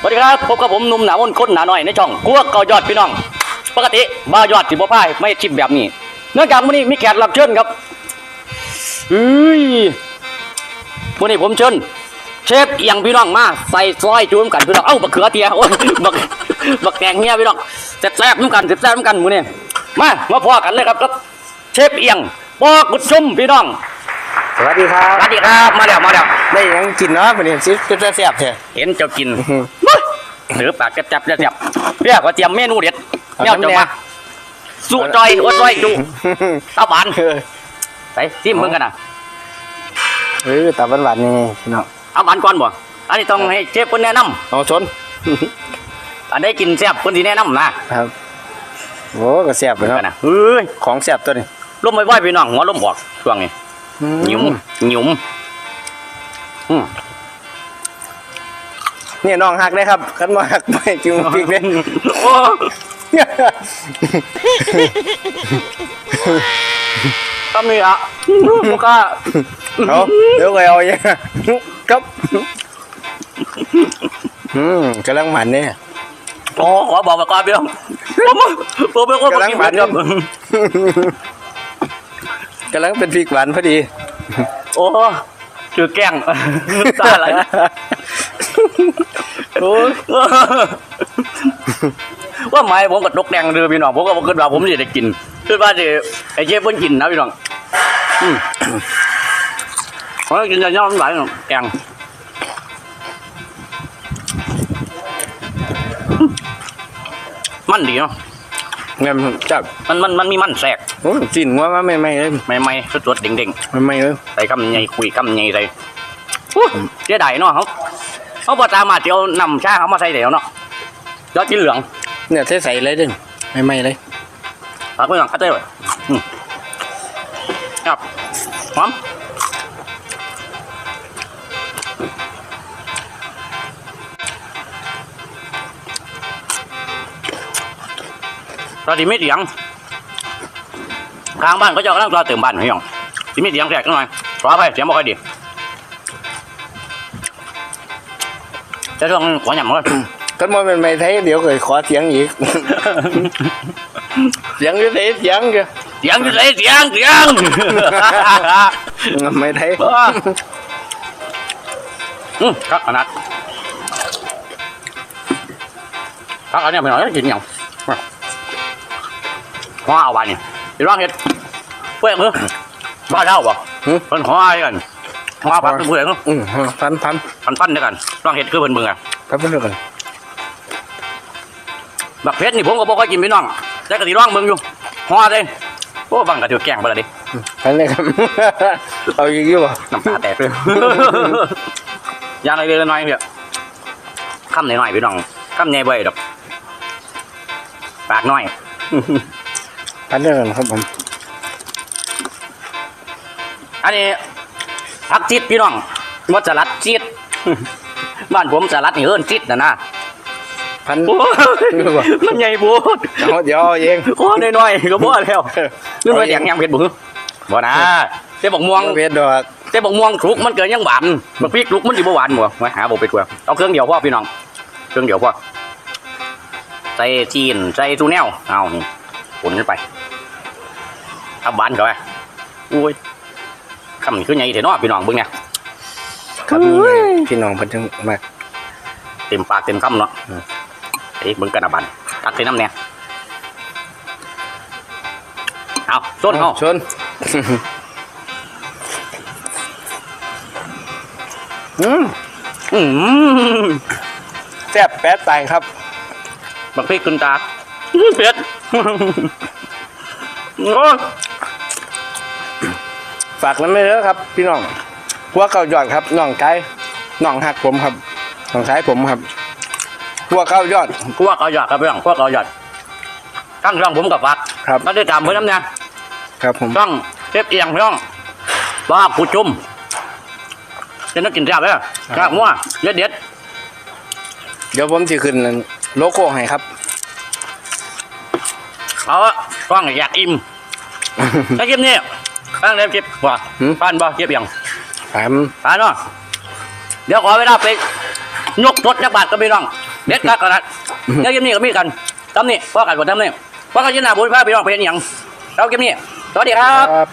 สวัสดีครับพบกับผมหนุ่มหนามนคนหนาหน่อยในช่องกลัวเกายอดพี่น้อง ปกติบ่ายอดสิบ่พ่ายไม่ชิมแบบนี้ เนื่องจากมื้อนี้มีแขกรับเชิญครับเฮ้ยมื้อนี้ผมเชิญเชฟเอียงพี่น้องมาใส่ซอยจูนกันพี่น้องเอ้าบักเขือเทียโอ้ยบักบักแกงเฮียพี่น้องแซ่บๆน้ำกันแซ่บๆน้ำกันมื้อนี้มามาพอกันเลยครับครับ เชฟเอียงปอกุดซุ่มพี่น้องสวัสดีครัสบวัสดีครับมาแล้วมาแล้วได้หยังกินเนาะวันนี้ซิก็จะแซ่บแท้เห็นเจ้ากินอื้อ หือหรือปากจับๆจับๆเรียกว่าเตรียมเมนูเด็ดเอาเนี่ยน้ำจะแดงมาสุจอยอดจอยจุตาบานเออไปซิมมึงกันนะเออตาหวานๆนี่พี่น้องเอาบานก่อนบ่อันนี้ต้องให้เชฟคนแนะนเอาชนำอันได้กินแซ่บคนที่แนะนำนะครับโอ้ก็แซ่บเลยกันเนาะนะเฮ้ยของแซ่บตัวนี้ลมไม่ไหวพี่น้องหัวลมออกช่วงนี้หยุ่มหยุ่มอืม เนี่ยน้องหักได้ครับคันมาหักไม่จิ้มพริกเลยโอ้ก็มีอะลูกค้าเอาเดี๋ยวก็เอาอย่างครับอืมกำลังหมันเนี่ยโอ้ขอบอกไปก่อนพี่น้องผมผมเป็นคนกำลังกินหวานครับกำลังเป็นพริกหวานพอดี โอ้คือแกล้งตาอะไร โอ้ยว่าไม้ผมกับนกแดงเรือพี่น้องผมก็บอกคิดว่าผมจะได้กินคิดว่าจะไอ้เชฟเพิ่นกินนะพี่น้องอืมผมก็กินจะย่อมหลายน้องแกงอืมมันดีเนาะแม่นจับมันมันมันมีมันแทรกโอ้ยจิ้นหัวมาไม่ไม่เลยใหม่ๆสดๆเด้งๆไม่ไม่เลยใส่คำใหญ่คุยคำใหญ่ใส่อู้เสียดายเนาะเขา เขาบอตามมาเจียวนำชาเขามาใส่เดี๋ยวเนาะยอดกินเหลืองเนี่ยใส่ใส่เลยเด้งไม่ไม่เลยผักไปหลังคัดได้เลยอืมครับหอมตอนนี้ไม่เสียงข้างบ้านเขาจะกำลังรอเติมบ้านให้ยองที่มีเสียงแตกหน่อยขอไปเสียงไม่ค่อยดี จะช่วงขอหยำเลยกันมาเป็นไม่ไทยเดี๋ยวเคยขอเสียงอีกเสียงอยู่ไทยเสียงเกเสียงอยู่ไหนเสียงเสียงไม่ไทยอืมครับขนาดครับอันเนี้ยไม่หน่อยกินยังว้าวบานเนี่ยพี่ร้องเห็ดเพื่อนมือบ้าเท่าบ่หึเพิ่นขออะไรกันว้าวปักเป็นผู้ใดเนาะอืมพันพันพันปั้นด้วยกันร้องเห็ดคือเพิ่นมืออะพันเป็นเรื่องกันบักเพชรนี่ผมก็บ่ค่อยกินพี่น้องแต่ก็สิร้องมึงอยู่ฮอเลยโอ้บังก็ถือแกล้งไปและดิพันเลยครับเอาอีกอยู่บ่น้ำตาแตกเลยยางอะไรเลยน้อยเพียคำหน่อยๆพี่น้องคำใหญ่บ่อยดอกปากน้อยพันเรื่องกันครับผมอันนี้ ผักจิตพี่น้องวัดสลัดจิตบ้านผมสลัดนี่เอิ้นจิตนะนะพันโอ้ยมันใหญ่โบูดเอาเดี๋ยวเอาเองโอ้น้อยๆก็บ่แล้วนึกว่าแดงยังเผ็ดบ่ฮึบ่นะแต่บอกม่วงเพชรดอกแต่บอกม่วงสุกมันเกิดยังหวานบักพริกลุกมันสิบ่หวานบ่มาหาบ่ไปกว่าเอาเครื่องเดียวพอพี่น้องเครื่องเดียวพอใส่จีนใส่ทูแนวเอานี่ปุ่นขึ้นไปเอาบานเข้าไปอุ้ย คำนี้คือใหญ่เถอะเนาะพี่น้องเบิ่งไงครับนี่ไงพี่น้องเพันจังมากเต็มปากเต็มคำเนาะเอ้ยเบิ่งกันอะบันตักใส่น้ำเนี่ยเอาส้นเอาชนอืมอืมแซ่บแป๊ดตายครับบักพริกขึ้นตาอื้อเผ็ดโอ้ย ฝากนั้นไม่เยอะครับ พี่น้องหัวเก่าหยอดครับน้องไก่น้องหักผมครับน้องชายผมครับหัวเก่ายอดพวกเอาหยอดครับพี่น้องพวกเอาหยอดตั้งช่องผมกับฝากครับมาได้ตามเพื่อนน้ำเนี่ยครับผมช่องเทปเอียงพี่น้องว่าผู้จุ่มจะนึกกินแซ่บเลยกากมั่วเด็ดเด็ดเดี๋ยวผมจะขึ้นโลโก้ให้ครับๆเอาอะช่องอยากอิ่มถ้าคลิปนี้ ตั้งเล็บคลิปว่าหืมผ่านบ่คลิปเอียงครับผ่านเนาะเดี๋ยวขอเวลาไปยกรถจักบาทก็พี่น้องเด็ดขาดขนาดเดี๋ยวเกมนี้ก็มีกันทำนี่พ่อกันบ่ทำนี่พ่อกันยินหน้าบุญพาพี่น้องไปเห็นหยังเราเกมนี้สวัสดีครับครับ